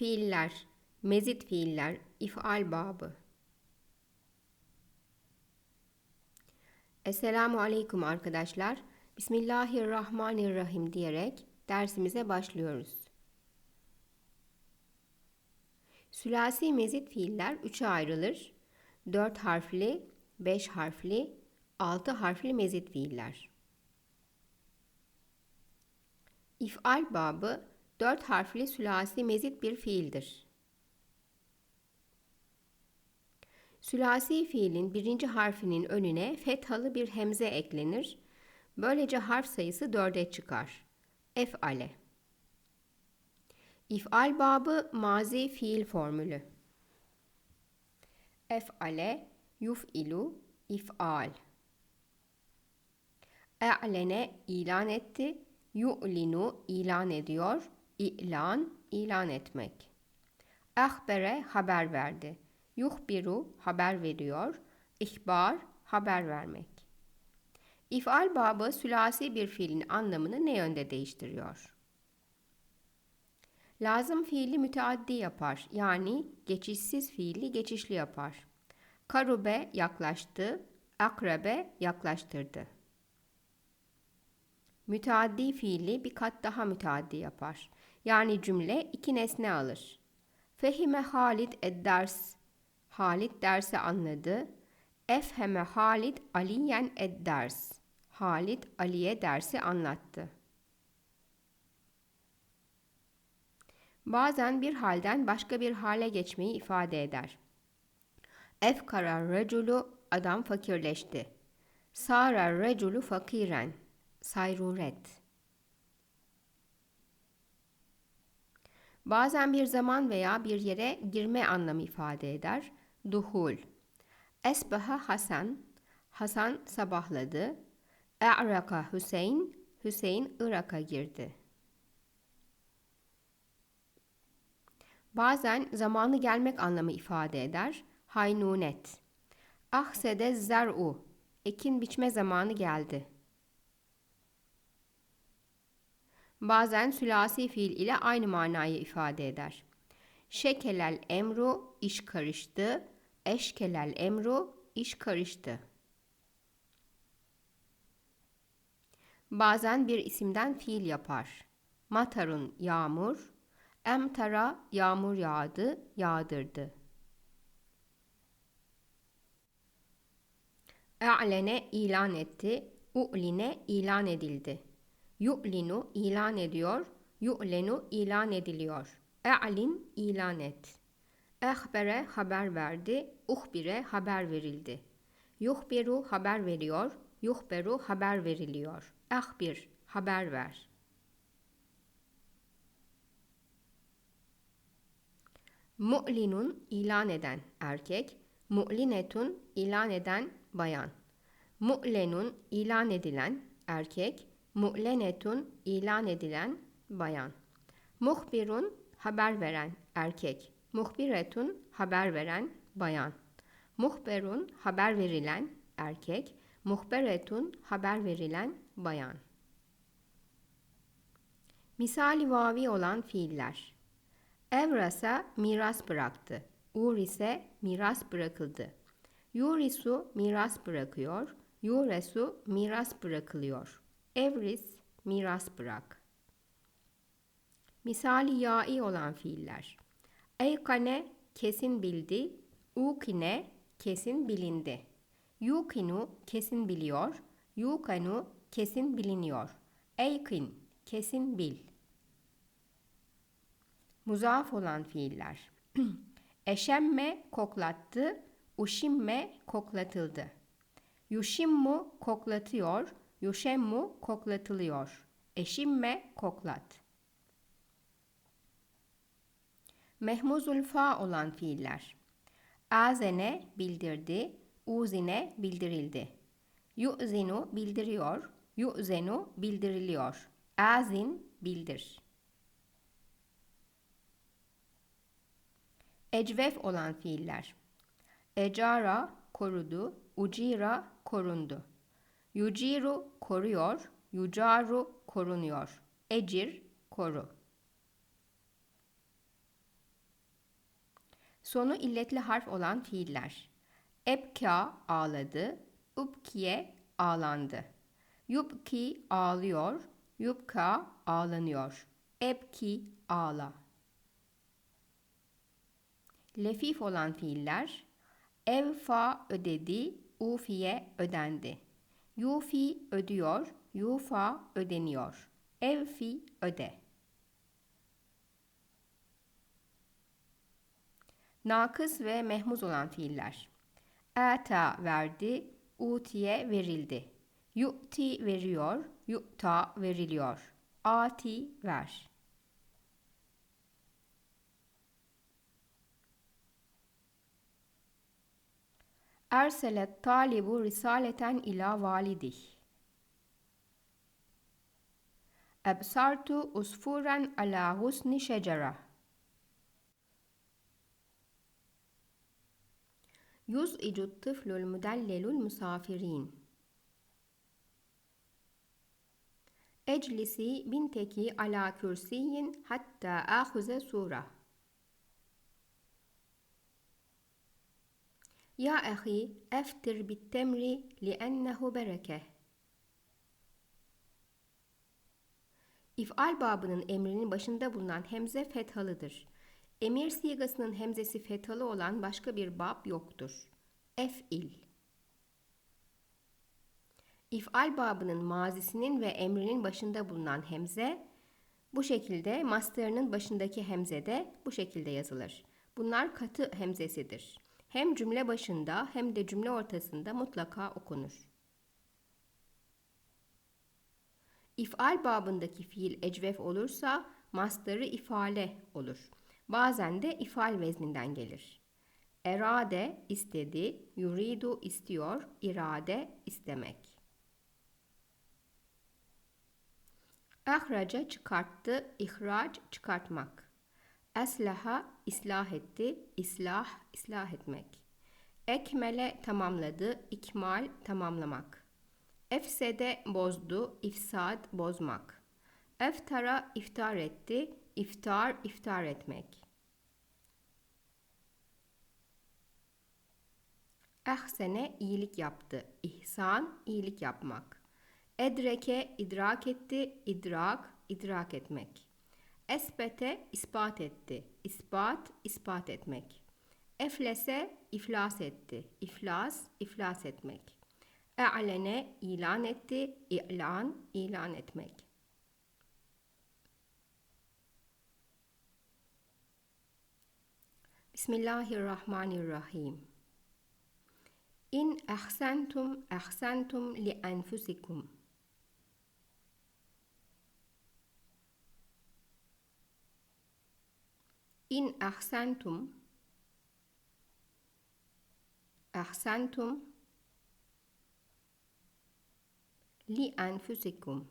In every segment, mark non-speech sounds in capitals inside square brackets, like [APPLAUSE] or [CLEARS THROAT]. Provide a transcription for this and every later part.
Fiiller, mezit fiiller, ifal babı. Esselamu Aleyküm arkadaşlar. Bismillahirrahmanirrahim diyerek dersimize başlıyoruz. Sülasi mezit fiiller üçe ayrılır. Dört harfli, beş harfli, altı harfli mezit fiiller. İf'al babı dört harfli sülasi mezit bir fiildir. Sülasi fiilin birinci harfinin önüne fethalı bir hemze eklenir. Böylece harf sayısı dörde çıkar. Ef'ale. İf'al babı mazi fiil formülü. Ef'ale, yuf'ilu, if'al. E'lene ilan etti, yu'linu ilan ediyor, ilan ilan etmek. Ahbere haber verdi. Yuhbiru haber veriyor, ihbar haber vermek. İf'al babı sülasi bir fiilin anlamını ne yönde değiştiriyor? Lazım fiili müteaddi yapar. Yani geçişsiz fiili geçişli yapar. Karube yaklaştı, akrebe yaklaştırdı. Müteaddi fiili bir kat daha müteaddi yapar. Yani cümle iki nesne alır. Fehime Halid ed-ders. Halid dersi anladı. Efheme Halid aliyen ed-ders. Halid Ali'ye dersi anlattı. Bazen bir halden başka bir hale geçmeyi ifade eder. Efkara reculu adam fakirleşti. Sara reculu fakiren sayruret. Bazen bir zaman veya bir yere girme anlamı ifade eder. Duhul. Esbaha Hasan. Hasan sabahladı. E'raka Hüseyin. Hüseyin Irak'a girdi. Bazen zamanı gelmek anlamı ifade eder. Haynunet. Ahsede zer'u. Ekin biçme zamanı geldi. Bazen sülasi fiil ile aynı manayı ifade eder. Şekelel emru iş karıştı. Eşkelel emru iş karıştı. Bazen bir isimden fiil yapar. Matarun yağmur, emtara yağmur yağdı, yağdırdı. E'lene ilan etti, u'line ilan edildi. Yu'linu ilan ediyor, yu'lenu ilan ediliyor. E'lin ilan et. Ehbere haber verdi, uhbire haber verildi. Yuhbiru haber veriyor, yuhberu haber veriliyor. Ehbir haber ver. Mu'linun ilan eden erkek, mu'linetun ilan eden bayan. Mu'lenun ilan edilen erkek, mu'lenetun ilan edilen bayan. Muhbirun haber veren erkek, muhbiretun haber veren bayan. Muhberun haber verilen erkek, muhberetun haber verilen bayan. Misali vavi olan fiiller. Evrasa miras bıraktı. Ur ise miras bırakıldı. Yurisu miras bırakıyor. Yuresu miras bırakılıyor. Evris miras bırak. Misali ya'i olan fiiller. Eykane kesin bildi. Ukine kesin bilindi. Yukinu kesin biliyor. Yukanu kesin biliniyor. Eykin kesin bil. Muzaf olan fiiller. [CLEARS THROAT] Eşemme koklattı, uşimme koklatıldı. Yuşimmu koklatıyor, yuşemmu koklatılıyor. Eşimme koklat. Mehmuzul fa olan fiiller. Azene bildirdi, uzine bildirildi. Yu'zinu bildiriyor, yu'zenu bildiriliyor. Azin bildir. Ecvef olan fiiller. Ecara korudu, ucira korundu. Yuciru koruyor, yucaru korunuyor. Ecir koru. Sonu illetli harf olan fiiller. Ebka ağladı, ubkiye ağlandı. Yubki ağlıyor, yubka ağlanıyor. Ebki ağla. Lefif olan fiiller evfa ödedi, ufiye ödendi. Yufi ödüyor, yufa ödeniyor. Evfi öde. Nakıs ve mehmuz olan fiiller. Ata verdi, utiye verildi. Yu'ti veriyor, yu'ta veriliyor. Ati ver. Erselet talibu risaleten ila validih. Ebsartu usfuren ala husni şecera. Yüz'icu tıflul müdellelul musafirin. Eclisi binteki ala kürsiyin hatta ahuze surah. يا أخي أفطر بالتمر لأنه بركة İf'al babının emrinin başında bulunan hemze fethalıdır. Emir sigasının hemzesi fethalı olan başka bir bab yoktur. Ef'il İf'al babının mazisinin ve emrinin başında bulunan hemze bu şekilde master'ının başındaki hemze de bu şekilde yazılır. Bunlar katı hemzesidir. Hem cümle başında hem de cümle ortasında mutlaka okunur. İf'al babındaki fiil ecvef olursa mastarı ifale olur. Bazen de ifal vezninden gelir. Erade istedi, yuridu istiyor, irade istemek. Ahraca çıkarttı, ihraç çıkartmak. Eslaha islah etti, islah islah etmek. Ekmele tamamladı, ikmal tamamlamak. Efsede bozdu, ifsad bozmak. Eftara iftar etti, iftar iftar etmek. Ehsene iyilik yaptı, ihsan iyilik yapmak. Edreke idrak etti, idrak idrak etmek. Esbete ispat etti, ispat ispat etmek. Eflese iflas etti, iflas iflas etmek. E'lene ilan etti, ilan ilan etmek. Bismillahirrahmanirrahim. İn ahsentum ahsentum li enfusikum. İn ahsentum ahsentum li enfusikum.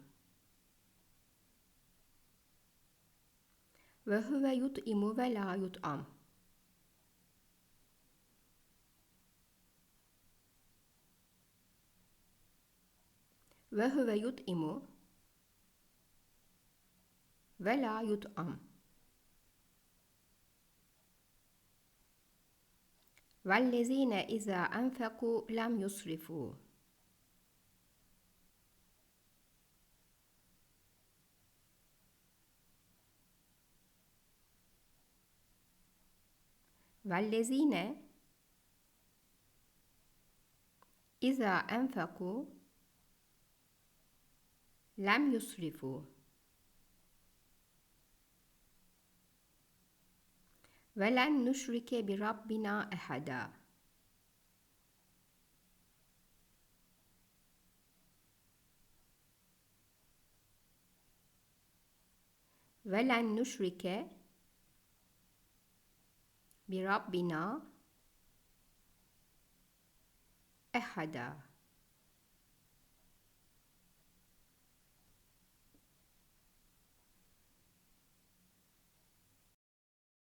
Ve huve yut'imu ve la yut'am. ve huve yut'imu ve la yut'am. وَالَّذ۪ينَ اِذَا أَنْفَقُوا لَمْ يُسْرِفُوا وَالَّذ۪ينَ اِذَا أَنْفَقُوا لم يسرفوا Ve len nüşrike bi rabbina ehada. Ve len nüşrike bi.